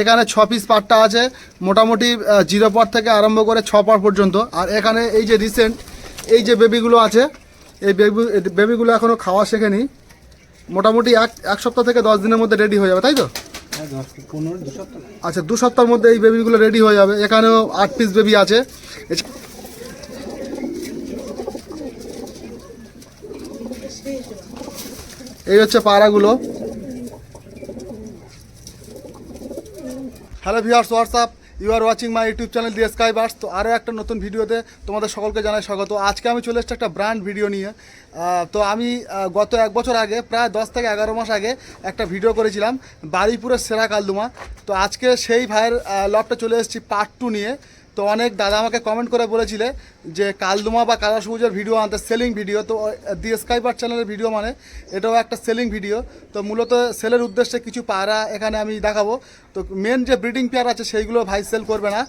এখানে ছ পিস পাটটা আছে, মোটামুটি জিরো পট থেকে আরম্ভ করে ছ পট পর্যন্ত। আর এখানে এই যে রিসেন্ট এই যে বেবিগুলো আছে, এই বেবি বেবিগুলো এখনও খাওয়া শেখেনি। মোটামুটি এক এক সপ্তাহ থেকে দশ দিনের মধ্যে রেডি হয়ে যাবে, তাই তো? আচ্ছা দু সপ্তাহের মধ্যে এই বেবিগুলো রেডি হয়ে যাবে। এখানেও আট পিস বেবি আছে। এই হচ্ছে পাড়াগুলো। Hello viewers what's up you are watching my YouTube channel the sky birds তো আরও একটা নতুন ভিডিওতে তোমাদের সকলকে জানাই স্বাগত। আজকে আমি চলে এসেছি একটা ব্র্যান্ড ভিডিও নিয়ে। তো আমি গত এক বছর আগে, প্রায় দশ থেকে এগারো মাস আগে একটা ভিডিও করেছিলাম, বাড়িপুরের সেরা কালদুমা। তো আজকে সেই ভাইয়ের লবটা চলে এসেছি পার্ট টু নিয়ে। তো অনেক দাদা আমাকে কমেন্ট করে বলেছিলে যে কালদুমা বা কালা সবুজের ভিডিও আনতে সেলিং ভিডিও তো দি স্কাইবার চ্যানেলের ভিডিও মানে এটাও একটা সেলিং ভিডিও তো মূলত সেলের উদ্দেশ্যে কিছু পায়রা এখানে আমি দেখাবো। তো মেন যে ব্রিডিং পেয়ার আছে সেইগুলো ভাই সেল করবে না।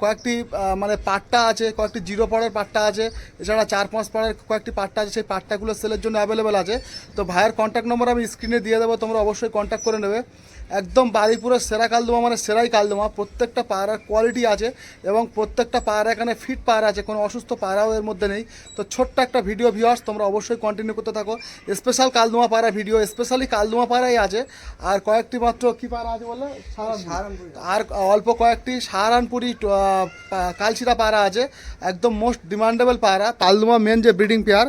কয়েকটি মানে পাট্টা আছে, কয়েকটি জিরো পড়ের পাট্টা আছে, এছাড়া চার পাঁচ পড়ের কয়েকটি পাট্টা আছে, সেই পাট্টাগুলো সেলের জন্য অ্যাভেলেবেল আছে। তো ভাইয়ের কন্ট্যাক্ট নম্বর আমি স্ক্রিনে দিয়ে দেবো, তোমরা অবশ্যই কন্ট্যাক্ট করে নেবে। একদম বাড়িপুরের সেরা কালদোমা মানে সেরাই কালদোমা। প্রত্যেকটা পায়রার কোয়ালিটি আছে এবং প্রত্যেকটা পায়রা এখানে ফিট পায়রা আছে কোনো অসুস্থ পায়রাও এর মধ্যে নেই। তো ছোট্ট একটা ভিডিও ভিউয়ার্স তোমরা অবশ্যই কন্টিনিউ করতে থাকো। স্পেশাল কালদোমা পায়রা ভিডিও স্পেশালি কালদোমা পায়রাই আছে। আর কয়েকটি মাত্র কী পায়রা আছে বলে আর অল্প কয়েকটি সাহারানপুরি কালচিরা পায়রা আছে। একদম মোস্ট ডিমান্ডেবল পায়রা কালদোমা মেন যে ব্রিডিং পেয়ার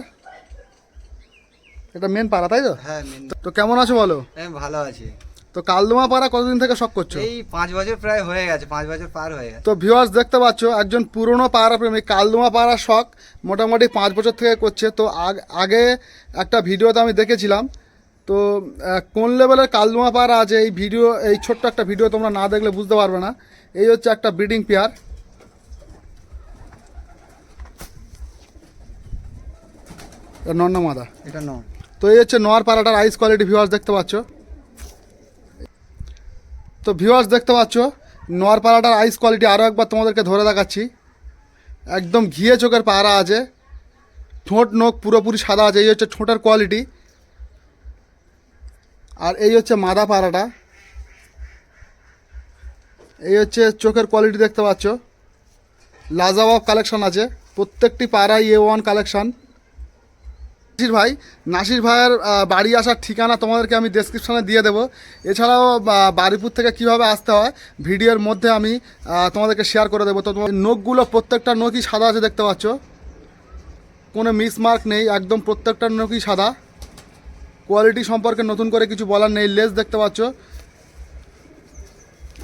এটা মেন পাড়া তাই তো? হ্যাঁ তো কেমন আছো বলো? আমি ভালো আছি। তো কালদোমা পাড়া কতদিন থেকে শখ করছ? এই পাঁচ বছর প্রায় হয়ে গেছে পাঁচ বছর পার হয়ে গেছে। তো ভিউয়ার্স দেখতে পাচ্ছ একজন পুরনো পাড়া প্রেমিক কালদোমা পাড়া শখ মোটামুটি পাঁচ বছর থেকে করছে। তো আগ- আগে একটা ভিডিওতে আমি দেখেছিলাম তো কোন লেভেলের কালদোমা পাড়া আছে এই ভিডিও এই ছোট্ট একটা ভিডিও তোমরা না দেখলে বুঝতে পারবে না। এই হচ্ছে একটা ব্রিডিং পেয়ার। নন্না মাদা এটা ন তো এই হচ্ছে নোয়ার পাড়াটার আইস কোয়ালিটি ভিউয়ার্স দেখতে পাচ্ছ। তো ভিউয়ার্স দেখতে পাচ্ছ নোয়ার পাড়াটার আইস কোয়ালিটি আরও একবার তোমাদেরকে ধরে দেখাচ্ছি। একদম ঘিয়ে চোখের পাড়া আছে। ঠোঁট, নোখ পুরোপুরি সাদা আছে, এই হচ্ছে ঠোঁটের কোয়ালিটি আর এই হচ্ছে মাদা পাড়াটা এই হচ্ছে চোখের কোয়ালিটি দেখতে পাচ্ছ। লাজাবাব কালেকশন আছে। প্রত্যেকটি পাড়াই এ ওয়ান কালেকশন নাসির ভাই। নাসির ভাইয়ের বাড়ি আসার ঠিকানা তোমাদেরকে আমি ডেসক্রিপশনে দিয়ে দেবো। এছাড়াও বারিপুর থেকে কীভাবে আসতে হয়, ভিডিওর মধ্যে আমি তোমাদেরকে শেয়ার করে দেবো। তো তোমার নখগুলো প্রত্যেকটা নখই সাদা আছে দেখতে পাচ্ছ। কোনো মিসমার্ক নেই, একদম প্রত্যেকটা নখই সাদা। কোয়ালিটি সম্পর্কে নতুন করে কিছু বলার নেই, লেজ দেখতে পাচ্ছ।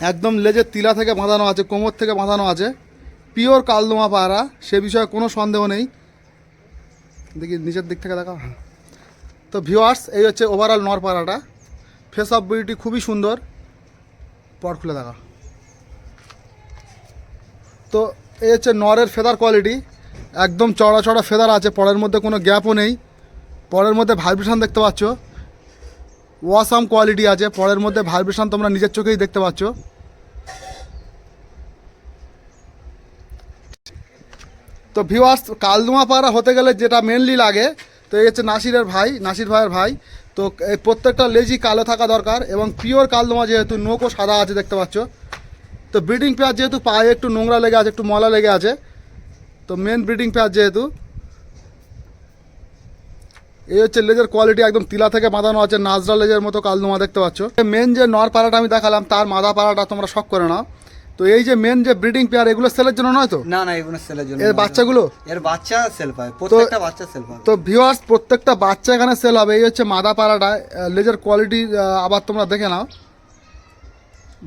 একদম লেজের তিলা থেকে বাঁধানো আছে, কোমর থেকে বাঁধানো আছে। পিওর কালদোমা পায়রা সে বিষয়ে কোনো সন্দেহ নেই। দেখি নিচের দিক থেকে দেখা তো ভিউয়ার্স এই হচ্ছে ওভারঅল নরপাড়াটা ফেস অফ বিউটি খুবই সুন্দর। পর খুলে দেখা তো এই হচ্ছে নরের ফেদার কোয়ালিটি একদম চড়া চড়া ফেদার আছে, পরের মধ্যে কোনো গ্যাপও নেই। পরের মধ্যে ভাইব্রেশন দেখতে পাচ্ছ। ওয়াসাম কোয়ালিটি আছে, পরের মধ্যে ভাইব্রেশন তোমরা নিজের চোখেই দেখতে পাচ্ছ। তো ভিউয়ার্স কালদুমা পাড়া হতে গেলে যেটা মেনলি লাগে, তো এই হচ্ছে নাসিরের ভাই, নাসির ভাইয়ের ভাই। তো এই প্রত্যেকটা লেজি কালো থাকা দরকার এবং পিওর কালদুমা যেহেতু নোকও সাদা আছে দেখতে পাচ্ছ। তো ব্রিডিং পেয়ার যেহেতু পায়ে একটু নোংরা লেগে আছে, একটু মলা লেগে আছে, তো মেন ব্রিডিং পেয়ার যেহেতু। এই হচ্ছে লেজের কোয়ালিটি একদম তিলা থেকে বাঁধানো আছে, নাজরা লেজের মতো কালদুমা দেখতে পাচ্ছ। মেন যে নর পাড়াটা আমি দেখালাম, তার মাদা পাড়াটা তোমরা শখ করে নাও। তো এই যে মেন যে ব্রিডিং পেয়ার এগুলো সেলের জন্য নয় তো? না না এগুলো সেলের জন্য এর। বাচ্চাগুলো? এর বাচ্চা সেল পায় প্রত্যেকটা বাচ্চা সেল পায়। তো ভিউয়ার্স প্রত্যেকটা বাচ্চা এখানে সেল হবে। এই হচ্ছে মাদা পাড়াটা লেজার কোয়ালিটি আবার তোমরা দেখে নাও।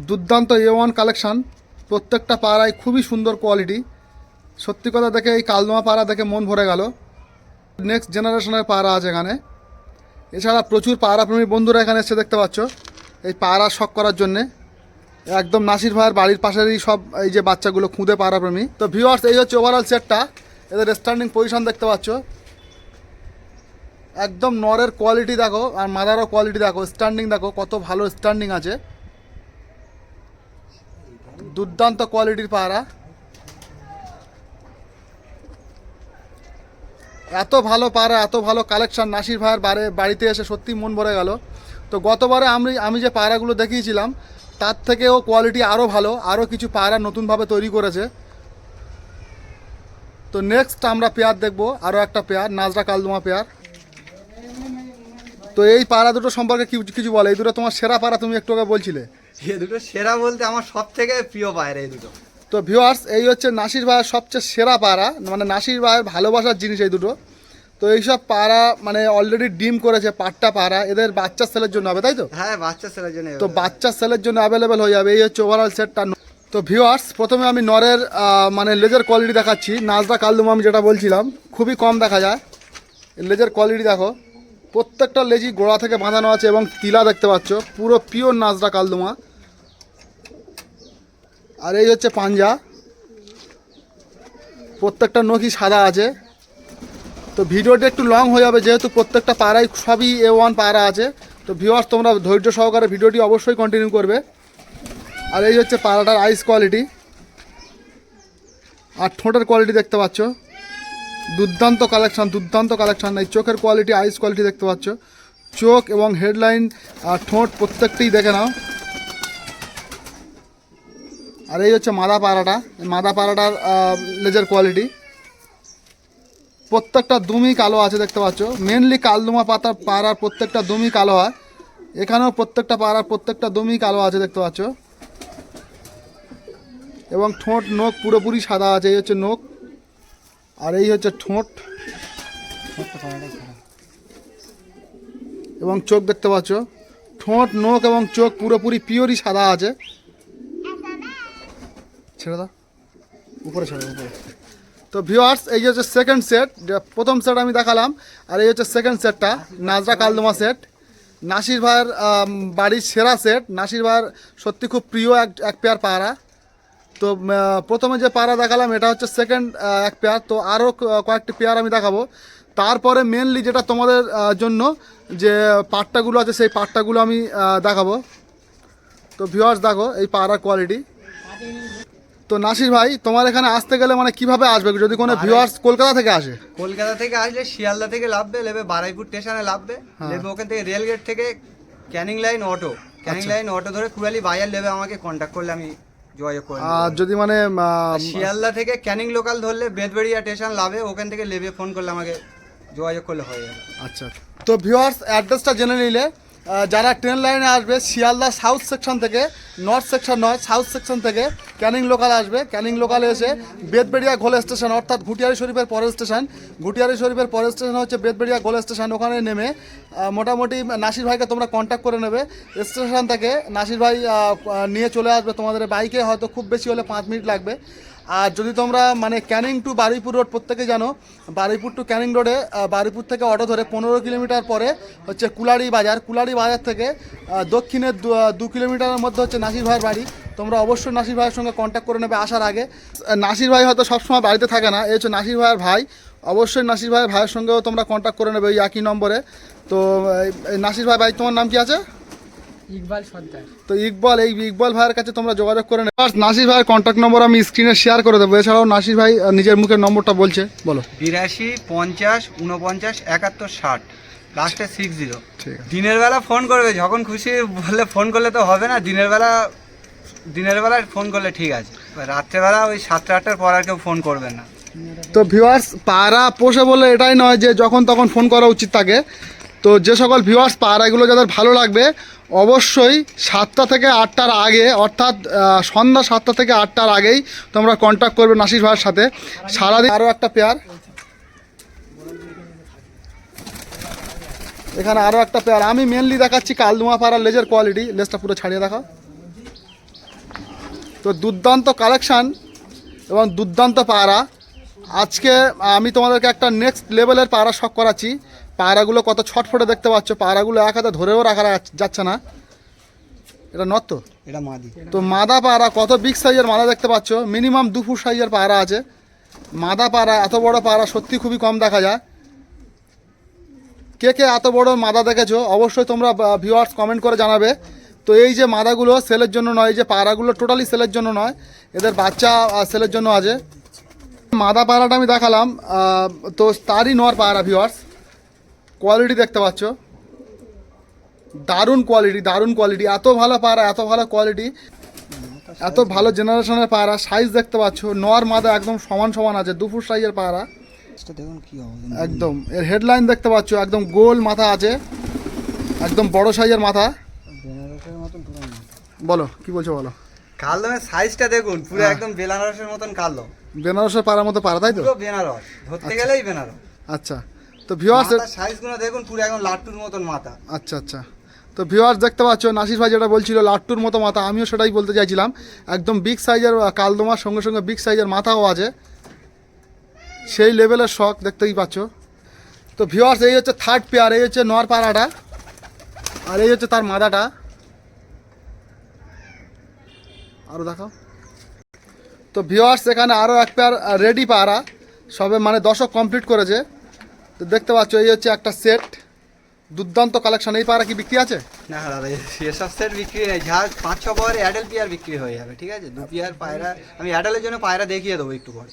দুর্দান্ত এ ওয়ান কালেকশান প্রত্যেকটা পাড়ায় খুবই সুন্দর কোয়ালিটি সত্যি কথা দেখে এই কালদোমা পাড়া দেখে মন ভরে গেল। নেক্সট জেনারেশনের পাড়া আছে এখানে। এছাড়া প্রচুর পাড়া প্রেমী বন্ধুরা এখানে এসে দেখতে পাচ্ছ। এই পাড়া শখ করার জন্যে। একদম নাসির ভাইয়ের বাড়ির পাশেরই সব এই যে বাচ্চাগুলো খুঁদে পাড়া প্রেমী তো ভিউয়ার্স এই হচ্ছে ওভারঅল সেটটা এদের স্ট্যান্ডিং পজিশন দেখতে পাচ্ছ। একদম নরের কোয়ালিটি দেখো, আর মাদারও কোয়ালিটি দেখো স্ট্যান্ডিং দেখো, কত ভালো স্ট্যান্ডিং আছে। দুর্দান্ত কোয়ালিটির পায়রা এত ভালো পায়রা এত ভালো কালেকশন নাসির ভাইয়ের বাড়ি বাড়িতে এসে সত্যি মন ভরে গেল। তো গতবারে আমি আমি যে পায়রাগুলো দেখিয়েছিলাম তার থেকেও কোয়ালিটি আরও ভালো আরও কিছু পায়রা নতুনভাবে তৈরি করেছে। তো নেক্সট আমরা পেয়ার দেখব আরও একটা পেয়ার নাজরা কালদুমা পেয়ার। তো এই পায়রা দুটো সম্পর্কে কিছু বলে? এই দুটো তোমার সেরা পাড়া তুমি একটু আগে বলছিলে। এ দুটো সেরা বলতে আমার সব থেকে প্রিয় পায়রা এই দুটো। তো ভিউয়ার্স এই হচ্ছে নাসির ভাইয়ের সবচেয়ে সেরা পাড়া মানে নাসির ভাইয়ের ভালোবাসার জিনিস এই দুটো। তো এইসব পাড়া মানে অলরেডি ডিম করেছে পাট্টা পাড়া এদের বাচ্চা সেলের জন্য হবে তাই তো? হ্যাঁ বাচ্চা ছেলের জন্য তো বাচ্চা সেলের জন্য অ্যাভেলেবেল হয়ে যাবে এই হচ্ছে ওভারঅল সেটটা তো ভিউয়ার্স প্রথমে আমি নরের মানে লেজার কোয়ালিটি দেখাচ্ছি নাজদা কালদুম আমি যেটা বলছিলাম খুবই কম দেখা যায়। লেজের কোয়ালিটি দেখো প্রত্যেকটা লেজি গোড়া থেকে বাঁধানো আছে এবং তিলা দেখতে পাচ্ছ পুরো পিওর নাজরা কালদুমা। আর এই হচ্ছে পাঞ্জা। প্রত্যেকটা নখি সাদা আছে। তো ভিডিওটা একটু লং হয়ে যাবে, যেহেতু প্রত্যেকটা পাড়ায় সবই এ ওয়ান পাড়া আছে। তো ভিউয়ার্স তোমরা ধৈর্য সহকারে ভিডিওটি অবশ্যই কন্টিনিউ করবে। আর এই হচ্ছে পাড়াটার আইস কোয়ালিটি আর ঠোঁটের কোয়ালিটি দেখতে পাচ্ছ। দুর্দান্ত কালেকশান দুর্দান্ত কালেকশান এই চোখের কোয়ালিটি আইস কোয়ালিটি দেখতে পাচ্ছ। চোখ এবং হেডলাইন আর ঠোঁট প্রত্যেকটাই দেখে নাও। আর এই হচ্ছে মাদা পাড়াটা। মাদা পাড়াটার লেজার কোয়ালিটি প্রত্যেকটা দুমি কালো আছে দেখতে পাচ্ছ। মেনলি কালদুমা পাতা পাড়ার প্রত্যেকটা দুমি কালো হয়। এখানেও প্রত্যেকটা পাড়ার প্রত্যেকটা দুমি কালো আছে দেখতে পাচ্ছ। এবং ঠোঁট, নখ পুরোপুরি সাদা আছে, এই হচ্ছে নখ। আর এই হচ্ছে ঠোঁট। এবং চোখ দেখতে পাচ্ছ। ঠোঁট, নখ এবং চোখ পুরোপুরি পিওরই সাদা আছে। ছেড়ে দাও। উপরে ছেড়ে উপরে। তো ভিউয়ার্স এই যে হচ্ছে সেকেন্ড সেট প্রথম সেট আমি দেখালাম, আর এই হচ্ছে সেকেন্ড সেটটা নাজরা কালদমা সেট নাসির ভাইয়ের বাড়ির সেরা সেট নাসির ভাইয়ের সত্যি খুব প্রিয় এক এক পেয়ার পায়রা তো প্রথমে যে পায়রা দেখালাম, এটা হচ্ছে সেকেন্ড এক পেয়ার তো আরও কয়েকটি পেয়ার আমি দেখাবো। তারপরে মেনলি যেটা তোমাদের জন্য যে পাট্টাগুলো আছে, সেই পাট্টাগুলো আমি দেখাবো। তো ভিউয়ার্স দেখো এই পায়রার কোয়ালিটি তো নাসির ভাই তোমার এখানে আসতে গেলে মানে কীভাবে আসবে? যদি কোনো ভিউয়ার্স কলকাতা থেকে আসে। কলকাতা থেকে আসলে শিয়ালদা থেকে লাভবে লেবে বারাইপুর স্টেশনে লাভবে। হ্যাঁ। নেবে ওখান থেকে রেল গেট থেকে Canning line auto Canning. Line auto ধরে কুড়ালি বাজার নেবে আমাকে কন্ট্যাক্ট করলে আমি যোগাযোগ করে আর যদি মানে শিয়ালদা থেকে ক্যানিং লোকাল ধরলে বেদবেড়িয়া স্টেশন লাভে ওখান থেকে লেবে ফোন করলে আমাকে যোগাযোগ করলে হয়ে যাবে। আচ্ছা। তো ভিউয়ার্স অ্যাড্রেসটা জেনে নিলে যারা ট্রেন লাইনে আসবে, শিয়ালদা সাউথ সেকশন থেকে নর্থ সেকশন নয় সাউথ সেকশন থেকে ক্যানিং লোকাল আসবে। ক্যানিং লোকালে এসে বেদবেড়িয়া গোল স্টেশন অর্থাৎ ঘুটিয়ারি শরীফের পরের স্টেশন ঘুটিয়ারি শরীফের পরের স্টেশন হচ্ছে বেদবেড়িয়া গোল স্টেশন ওখানে নেমে মোটামুটি নাসির ভাইকে তোমরা কন্ট্যাক্ট করে নেবে। স্টেশন থেকে নাসির ভাই নিয়ে চলে আসবে তোমাদের বাইকে হয়তো খুব বেশি হলে পাঁচ মিনিট লাগবে। আর যদি তোমরা মানে ক্যানিং টু বারুইপুর রোড প্রত্যেকে জানো, বারুইপুর টু ক্যানিং রোডে বারুইপুর থেকে অটো ধরে পনেরো কিলোমিটার পরে হচ্ছে কুলাড়ি বাজার। কুলাড়ি বাজার থেকে দক্ষিণের দু কিলোমিটারের মধ্যে হচ্ছে নাসির ভাইয়ের বাড়ি। তোমরা অবশ্যই নাসির ভাইয়ের সঙ্গে কন্ট্যাক্ট করে নেবে আসার আগে। নাসির ভাই হয়তো সবসময় বাড়িতে থাকে না, এই হচ্ছে নাসির ভাইয়ের ভাই। অবশ্যই নাসির ভাইয়ের ভাইয়ের সঙ্গেও তোমরা কন্ট্যাক্ট করে নেবে ওই একই নম্বরে। তো নাসির ভাই ভাই, তোমার নাম কি আছে? ইকবাল সর্দার। তো ইকবাল এই ইকবাল ভাইয়ের কাছে তোমরা যোগাযোগ করে নেবে নাসির ভাইয়ের কন্ট্যাক্ট নম্বর আমি স্ক্রিনে শেয়ার করে দেবো। এছাড়াও নাসির ভাই নিজের মুখের নম্বরটা বলছে। বলো। বিরাশি পঞ্চাশ উনপঞ্চাশ একাত্তর ষাট। লাস্টে সিক্স জিরো ঠিক দিনের বেলা ফোন করবে যখন খুশি বললে ফোন করলে তো হবে না। দিনের বেলা দিনের বেলা ফোন করলে ঠিক আছে। রাত্রেবেলা ওই সাতটা আটটার পর আর কেউ ফোন করবেন না। তো ভিউয়ার্স পায়রা পোষে বলে এটাই নয় যে যখন তখন ফোন করা উচিত থাকে তো যে সকল ভিউয়ার্স পায়রাগুলো যাদের ভালো লাগবে, অবশ্যই সাতটা থেকে আটটার আগে, অর্থাৎ সন্ধ্যা সাতটা থেকে আটটার আগেই তোমরা কন্ট্যাক্ট করবে নাসির ভাইয়ের সাথে। সারাদিন আরও একটা পেয়ার এখানে আরও একটা পেয়ার আমি মেনলি দেখাচ্ছি কালদুমা পাড়ার লেজের কোয়ালিটি লেজটা পুরো ছাড়িয়ে দেখাও। তো দুর্দান্ত কালেকশান এবং দুর্দান্ত পায়রা আজকে আমি তোমাদেরকে একটা নেক্সট লেভেলের পায়রা শখ করাচ্ছি। পায়রাগুলো কত ছটফটে দেখতে পাচ্ছ? পায়রাগুলো এক হাতে ধরেও রাখা যাচ্ছে না। এটা নট তো এটা মাদি। তো মাদা পায়রা কত বিগ সাইজের মাদা দেখতে পাচ্ছ? মিনিমাম দু ফুট সাইজের পায়রা আছে। মাদা পায়রা এত বড় পায়রা সত্যি খুবই কম দেখা যায়। কে কে এত বড় মাদা দেখেছ? অবশ্যই তোমরা ভিউয়ার্স কমেন্ট করে জানাবে। তো এই যে মাদাগুলো সেলের জন্য নয় এই যে পায়রাগুলো টোটালি সেলের জন্য নয় এদের বাচ্চা সেলের জন্য আছে। মাদা পায়রাটা আমি দেখালাম তো তারই নর পায়রা ভিউয়ার্স কোয়ালিটি দেখতে পাচ্ছ। দারুণ কোয়ালিটি দারুণ কোয়ালিটি এত ভালো পায়রা এত ভালো কোয়ালিটি এত ভালো জেনারেশনের পায়রা সাইজ দেখতে পাচ্ছ নর মাদা একদম সমান সমান আছে দুপুর সাইজের পায়রা দেখুন কি একদম এর হেডলাইন দেখতে পাচ্ছ একদম গোল মাথা আছে একদম বড় সাইজের মাথা। বলো কি বলছো বলো? কালদমের সাইজটা দেখুন পুরো হ্যাঁ। একদম বেনারসের মতন কালো। বেনারসের পাড়ার মতো পাড়া তাই তো? পুরো বেনারস ধরতে গেলেই বেনারস আচ্ছা। তো ভিওয়ার্স মাথার সাইজগুলো দেখুন পুরো একদম লাট্টুর মতন মাথা। আচ্ছা আচ্ছা। তো ভিওয়ার্স দেখতে পাচ্ছ নাসির ভাই যেটা বলছিল লাট্টুর মতো মাথা আমিও সেটাই বলতে চাইছিলাম। একদম বিগ সাইজের কালদোমার সঙ্গে সঙ্গে বিগ সাইজের মাথাও আছে। সেই লেভেলের শখ দেখতেই পাচ্ছ। তো ভিওয়ার্স এই হচ্ছে থার্ড পেয়ার এই হচ্ছে নর পাড়াটা আর এই হচ্ছে তার মাদাটা আরও দেখাও। তো ভিওয়ার্স এখানে আরও এক পেয়ার রেডি পাড়া। সবে মানে দশক কমপ্লিট করেছে। তো দেখতে পাচ্ছ এই হচ্ছে একটা সেট দুর্দান্ত কালেকশন এই পাড়া কি বিক্রি আছে? না দাদা এসব সেট বিক্রি নেই। যা পাঁচ ছ পরে অ্যাডেল পিয়ার বিক্রি হয়ে যাবে ঠিক আছে? দু পিয়ার পায়রা আমি অ্যাডেলের জন্য পায়রা দেখিয়ে দেবো একটু পরে।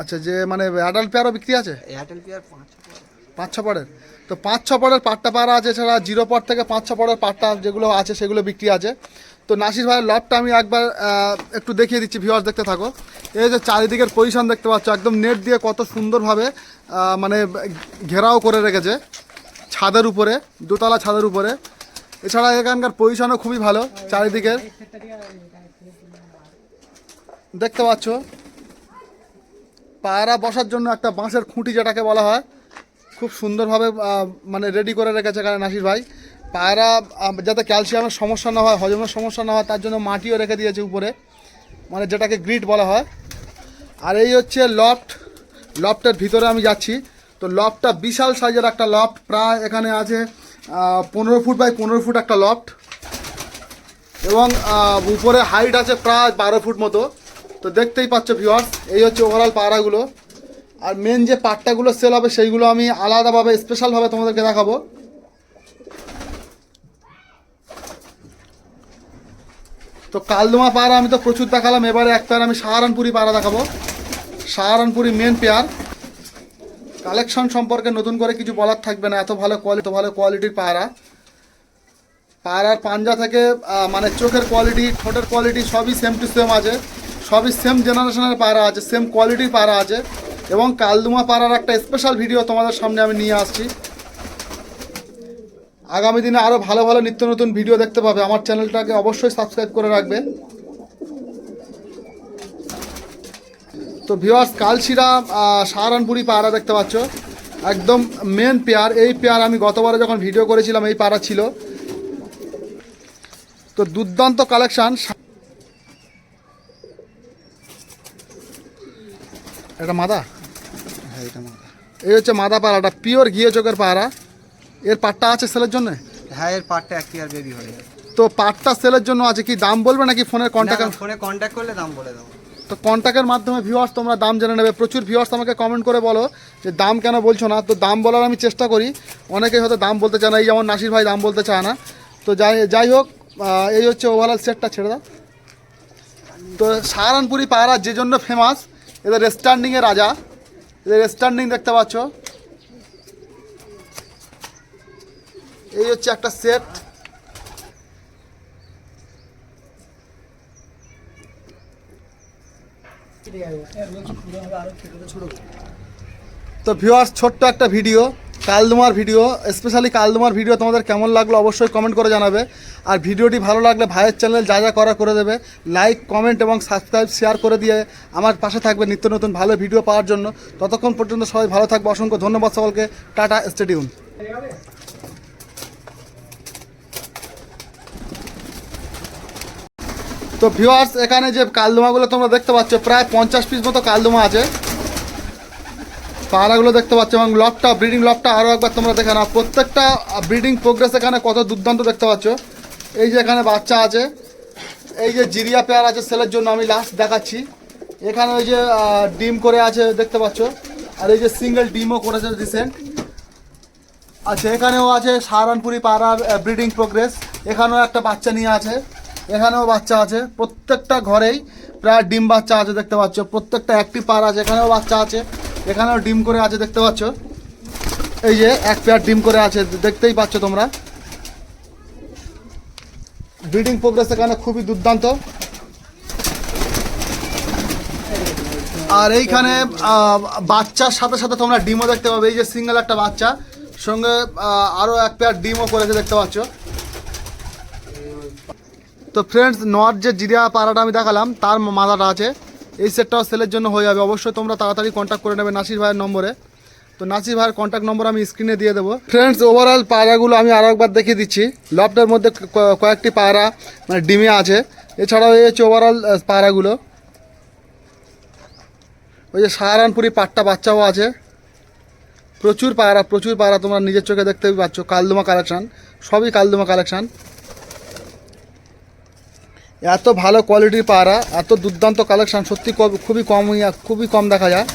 আচ্ছা যে মানে অ্যাডাল্ট পেয়ারও বিক্রি আছে? এয়ারটেল পিয়ার পাঁচ পাঁচ ছ পরের তো পাঁচ ছ পরের পাট্টা পাড়া আছে এছাড়া জিরো পর থেকে পাঁচ ছ পরের পাট্টা যেগুলো আছে সেগুলো বিক্রি আছে। তো নাসির ভাইয়ের লটটা আমি একবার একটু দেখিয়ে দিচ্ছি ভিউয়ার্স দেখতে থাকো। এই যে চারিদিকের পজিশন দেখতে পাচ্ছ একদম নেট দিয়ে কত সুন্দরভাবে মানে ঘেরাও করে রেখেছে ছাদের উপরে, দোতলা ছাদের উপরে। এছাড়া এখানকার পজিশনও খুবই ভালো চারিদিকের দেখতে পাচ্ছ? পায়রা বসার জন্য একটা বাঁশের খুঁটি যেটাকে বলা হয়, খুব সুন্দরভাবে মানে রেডি করে রেখেছে নাসির ভাই। পায়রা যাতে ক্যালসিয়ামের সমস্যা না হয়, হজমের সমস্যা না হয়, তার জন্য মাটিও রেখে দিয়েছে উপরে মানে যেটাকে গ্রিড বলা হয়। আর এই হচ্ছে লফট লফটের ভিতরে আমি যাচ্ছি। তো লফটটা বিশাল সাইজের একটা লফট, প্রায় এখানে আছে পনেরো ফুট বাই পনেরো ফুট একটা লফট। এবং উপরে হাইট আছে প্রায় বারো ফুট মতো। তো দেখতেই পাচ্ছ ভিওয়ার্স এই হচ্ছে ওভারঅল পাড়াগুলো। আর মেন যে পাট্টাগুলো সেল হবে, সেইগুলো আমি আলাদাভাবে স্পেশালভাবে তোমাদেরকে দেখাবো। তো কালদমা পাড়া আমি তো প্রচুর দেখালাম, এবারে এক আমি সাহারানপুরি পাড়া দেখাবো। সাহারানপুরি মেন পেয়ার কালেকশন সম্পর্কে নতুন করে কিছু বলার থাকবে না, এত ভালো কোয়ালিটি ভালো কোয়ালিটির পায়রা। পায়রার পাঞ্জা থেকে মানে চোখের কোয়ালিটি ঠোঁটের কোয়ালিটি সবই সেম টু সেম আছে। সবই সেম জেনারেশনের পায়রা আছে সেম কোয়ালিটির পায়রা আছে। এবং কালদুমা পাড়ার একটা স্পেশাল ভিডিও তোমাদের সামনে আমি নিয়ে আসছি। আগামী দিনে আরও ভালো ভালো নিত্য নতুন ভিডিও দেখতে পাবে। আমার চ্যানেলটাকে অবশ্যই সাবস্ক্রাইব করে রাখবে। তো ভিওয়ার্স কালশিরা সাহারানপুরি পায়রা দেখতে পাচ্ছ। একদম মেন পেয়ার। এই পেয়ার আমি গতবারে যখন ভিডিও করেছিলাম এই পায়রা ছিল। তো দুর্দান্ত কালেকশান এটা মাদা? হ্যাঁ এটা মাথা এই হচ্ছে মাদা পাড়াটা পিওর ঘিয়ে চোখের পাড়া এর পাটটা আছে সেলের জন্য? হ্যাঁ এর পার্টটা এক পিয়ার বেবি হয়ে তো পাটটা সেলের জন্য আছে কি? দাম বলবে নাকি ফোনের কন্ট্যাক্ট ফোনে কন্ট্যাক্ট করলে দাম বলে দেবো। তো কন্ট্যাক্টের মাধ্যমে ভিউয়ার্স তোমরা দাম জেনে নেবে। প্রচুর ভিউয়ার্স আমাকে কমেন্ট করে বলো যে দাম কেন বলছো না? তো দাম বলার আমি চেষ্টা করি। অনেকেই হয়তো দাম বলতে চায় না। এই যেমন নাসির ভাই দাম বলতে চায় না। তো যাই যাই হোক এই হচ্ছে ওভারঅল সেটটা ছেড়ে দাও। তো সাহারানপুরি পায়রা যে জন্য ফেমাস এদের স্ট্যান্ডিংয়ের রাজা। এদের স্ট্যান্ডিং দেখতে পাচ্ছ। এই হচ্ছে একটা সেট তো ভিউয়ার্স ছোট্ট একটা ভিডিও কালদুমার ভিডিও স্পেশালি কালদুমার ভিডিও তোমাদের কেমন লাগল অবশ্যই কমেন্ট করে জানাবে। আর ভিডিওটি ভালো লাগলে ভাইয়ের চ্যানেল যা যা করা করে দেবে লাইক কমেন্ট এবং সাবস্ক্রাইব শেয়ার করে দিয়ে আমার পাশে থাকবে নিত্য নতুন ভালো ভিডিও পাওয়ার জন্য। ততক্ষণ পর্যন্ত সবাই ভালো থাকবে, অসংখ্য ধন্যবাদ সকলকে। টাটা স্টেডিয়াম তো ভিউয়ার্স এখানে যে কালদুমাগুলো তোমরা দেখতে পাচ্ছ, প্রায় পঞ্চাশ পিস মতো কালদুমা আছে। পাড়াগুলো দেখতে পাচ্ছ, এবং লকটা ব্রিডিং লকটা আরও একবার তোমরা দেখে নাও। প্রত্যেকটা ব্রিডিং প্রোগ্রেস এখানে কত দুর্দান্ত দেখতে পাচ্ছ। এই যে এখানে বাচ্চা আছে, এই যে জিরিয়া পেয়ার আছে সেলের জন্য আমি লাস্ট দেখাচ্ছি। এখানে ওই যে ডিম করে আছে, দেখতে পাচ্ছ। আর এই যে সিঙ্গেল ডিমও করেছে রিসেন্ট আচ্ছা এখানেও আছে সাহারানপুরি পাড়ার ব্রিডিং প্রোগ্রেস এখানেও একটা বাচ্চা নিয়ে আছে। এখানেও বাচ্চা আছে। প্রত্যেকটা ঘরেই প্রায় ডিম বাচ্চা আছে দেখতে পাচ্ছ। প্রত্যেকটা একটি পার আছে এখানেও বাচ্চা আছে এখানেও ডিম করে আছে দেখতে পাচ্ছ। এই যে এক পেয়ার ডিম করে আছে দেখতেই পাচ্ছ তোমরা। ব্রিডিং প্রোগ্রেস এখানে খুবই দুর্দান্ত। আর এইখানে বাচ্চার সাথে সাথে তোমরা ডিমও দেখতে পাবে। এই যে সিঙ্গেল একটা বাচ্চা সঙ্গে আহ, আরও এক পেয়ার ডিমও করেছে দেখতে পাচ্ছ। তো ফ্রেন্ডস নট যে জিরিয়া পাড়াটা আমি দেখালাম, তার মাদাটা আছে। এই সেটটাও সেলের জন্য হয়ে যাবে। অবশ্যই তোমরা তাড়াতাড়ি কন্ট্যাক্ট করে নেবে নাসির ভাইয়ের নম্বরে। তো নাসির ভাইয়ের কন্ট্যাক্ট নম্বর আমি স্ক্রিনে দিয়ে দেবো। ফ্রেন্ডস ওভারঅল পায়রাগুলো আমি আরও একবার দেখিয়ে দিচ্ছি। লফটের মধ্যে কয়েকটি পায়রা মানে ডিমে আছে। এছাড়াও এই হচ্ছে ওভারঅল পায়রাগুলো ওই যে সাহারানপুরি পাট্টা বাচ্চাও আছে। প্রচুর পায়রা প্রচুর পায়রা তোমরা নিজের চোখে দেখতে পাচ্ছ। কালদমা কালেকশান সবই কালদমা কালেকশান এত ভালো কোয়ালিটির পায়রা এত দুর্দান্ত কালেকশান সত্যি খুবই কম খুবই কম দেখা যায়।